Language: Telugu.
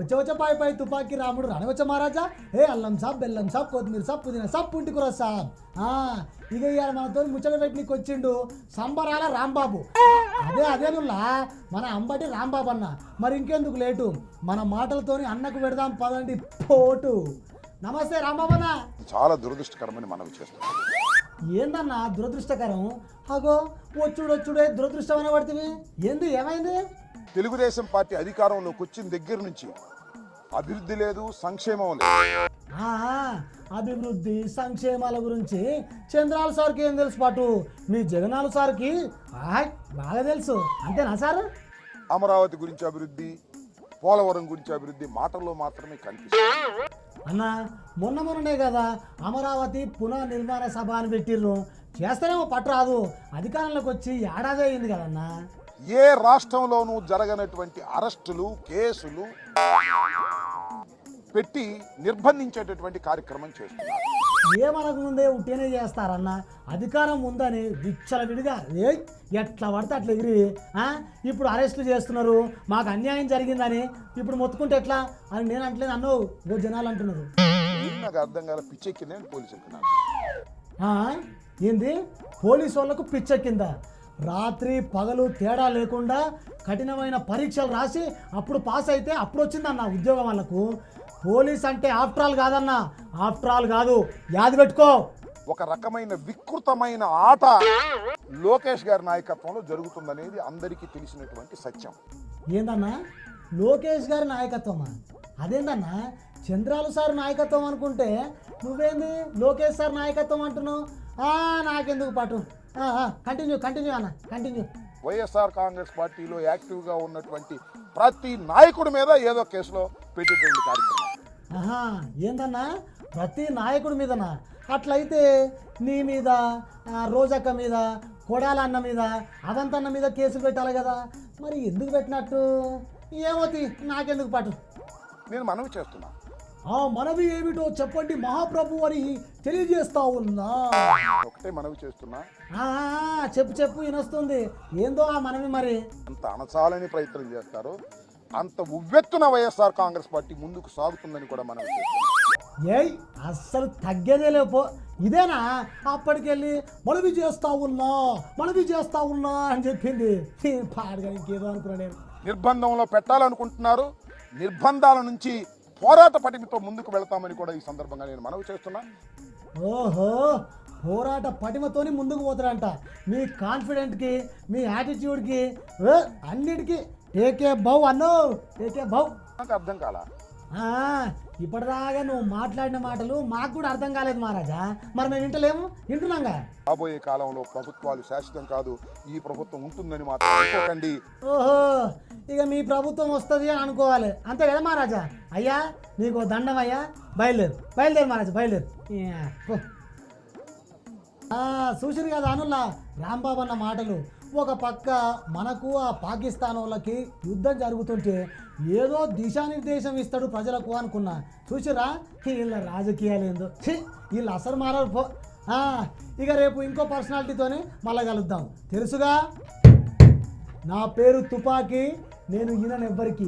వచ్చే వచ్చే పాయి పాయి తుపాకీ రాముడు రానవచ్చ మహారాజా. ఏ అల్లం సాబ్ బెల్లం సాబ్ కొత్తిమీర సాబ్ పుదీనా సాబ్ పుంటికూర సాబ్. ఆ, ఇక ఇవాళ మనతో ముచ్చట పెట్టినకి వచ్చిండు సంబరాల రాంబాబు. అదే అదేనుల్లా మన అంబటి రాంబాబు అన్న. మరి ఇంకెందుకు లేటు? మన మాటలతోని అన్నకు పెడదాం పదండి పోటు. నమస్తే రాంబాబు అన్న. చాలా దురదృష్టకరమని మనవి చేస్తున్నాం ఏందన్నా దురదృష్టకరం? అగో వచ్చుడు వచ్చుడే దురదృష్టం అని పడుతుంది ఏంది ఏమైంది? తెలుగుదేశం పార్టీ అధికారంలోకి వచ్చిన దగ్గర నుంచి అభివృద్ధి లేదు సంక్షేమం లేదు. అభివృద్ధి సంక్షేమాల గురించి చంద్రాల సార్కి ఏం తెలుసు పాటు? మీ జగనాల సార్కి? బాగా తెలుసు. అంతేనా సార్? అమరావతి గురించి అభివృద్ధి పోలవరం గురించి అభివృద్ధి మాటల్లో మాత్రమే కనిపిస్తుంది. అన్న మొన్న మొన్ననే కదా అమరావతి పునర్నిర్మాణ సభ అని పెట్టిర్రు. చేస్తేనేమో పట్టరాదు అధికారంలోకి వచ్చి ఏడాది అయింది కదన్నా. ఏ రాష్ట్రంలోనూ జరగనటువంటి అరెస్టులు కేసులు పెట్టి నిర్బంధించేటటువంటి కార్యక్రమం చేస్తున్నారు. ఏమనక ముందే ఉట్టినే చేస్తారన్న? అధికారం ఉందని విచ్చల విడిగా ఏ ఎట్లా పడితే అట్లా ఎగిరి ఆ? ఇప్పుడు అరెస్టులు చేస్తున్నారు మాకు అన్యాయం జరిగిందని ఇప్పుడు మొత్తుకుంటే ఎట్లా? అని నేను అంటలేదు అన్నో ఓ జనాలు అంటున్నారు. నాకు అర్థం కాల పిచ్చెక్కి నేను పోలీసులకు నాకు ఆ? ఏంది? పోలీసు వాళ్ళకు పిచ్చెక్కింద? రాత్రి పగలు తేడా లేకుండా కఠినమైన పరీక్షలు రాసి అప్పుడు పాస్ అయితే అప్పుడు వచ్చిందన్న ఉద్యోగం వాళ్ళకు. పోలీస్ అంటే ఆఫ్టర్ ఆల్ కాదన్న. ఆఫ్టర్ ఆల్ కాదు. యాది పెట్టుకో. ఒక రకమైన వికృతమైన ఆట లోకేష్ గారి నాయకత్వంలో జరుగుతుందనేది అందరికీ తెలిసినటువంటి సత్యం. ఏందన్నా? లోకేష్ గారి నాయకత్వమా? అదేందన్నా? చంద్రాలు సార్ నాయకత్వం అనుకుంటే నువ్వేంది? లోకేష్ సార్ నాయకత్వం అంటున్నావు? నాకెందుకు పాటు? కంటిన్యూ కంటిన్యూ అన్న కంటిన్యూ వైఎస్ఆర్ కాంగ్రెస్ పార్టీలో యాక్టివ్గా ఉన్నటువంటి ప్రతి నాయకుడి మీద ఏదో కేసులో పెట్టేటువంటి కార్యక్రమం. ఏందన్నా? ప్రతి నాయకుడి మీదనా? అట్లయితే నీ మీద రోజక్క మీద కొడాల అన్న మీద అవంతన్న మీద కేసులు పెట్టాలి కదా. మరి ఎందుకు పెట్టినట్టు? ఏమోతి నాకెందుకు పాటు? నేను మనవి చేస్తున్నా. ఆ మనవి ఏమిటో చెప్పండి మహాప్రభు అని తెలియజేస్తా ఉన్నా. ఒకటే మనవి చేస్తున్నా. ఆ, చెప్పు చెప్పు వినొస్తుంది. ఏందో ఆ మనవి మరి? అంత అణచాలని ప్రయత్నం చేస్తారు. అంత ఉవ్వెత్తున వైఎస్ఆర్ కాంగ్రెస్ పార్టీ ముందుకు సాగుతుందని కూడా మనం ఏయ్ అస్సలు తగ్గేదే లేపో ఇదేనా? అప్పటికెళ్ళి మనవి చేస్తా ఉన్నా మనవి చేస్తా ఉన్నా అని చెప్పింది. పాడుగా ఇంకేదో అనుకున్నా నేను. నిర్బంధంలో పెట్టాలనుకుంటున్నారు. నిర్బంధాల నుంచి పోరాట పటిమతో ముందుకు వెళ్తామని కూడా ఈ సందర్భంగా నేను మనవి చేస్తున్నా. ఓహో పోరాట పటిమతోని ముందుకు పోతారంట మీ కాన్ఫిడెంట్కి మీ యాటిట్యూడ్కి అన్నిటికీ. ఏకే బౌ అన్నో ఏకే బౌ. నాకు అర్థం కాలా? ఇప్పటిదాకా నువ్వు మాట్లాడిన మాటలు మాకు కూడా అర్థం కాలేదు మహారాజా. మరి మేము వింటలేము? వింటున్నాంగా? రాబోయే కాలంలో ప్రభుత్వాలు శాశ్వతం కాదు ఈ ప్రభుత్వం ఉంటుందని మాత్రం ఓహో ఇక మీ ప్రభుత్వం వస్తుంది అని అనుకోవాలి. అంతే కదా మహారాజా? అయ్యా నీకు దండం అయ్యా. బయలుదేరు. బయలుదేరు మహారాజా బయలుదేరు. చూసిరు కదా అనుల్లా రాంబాబు అన్న మాటలు. ఒక పక్క మనకు ఆ పాకిస్తాన్ వాళ్ళకి యుద్ధం జరుగుతుంటే ఏదో దిశానిర్దేశం ఇస్తాడు ప్రజలకు అనుకున్నా. చూసిరా? వీళ్ళ రాజకీయాలు ఏందో. వీళ్ళు అసలు మారారు పో. ఇక రేపు ఇంకో పర్సనాలిటీతోనే మళ్ళా కలుద్దాం. తెలుసుగా? నా పేరు తుపాకీ. నేను ఈయనెవ్వరికి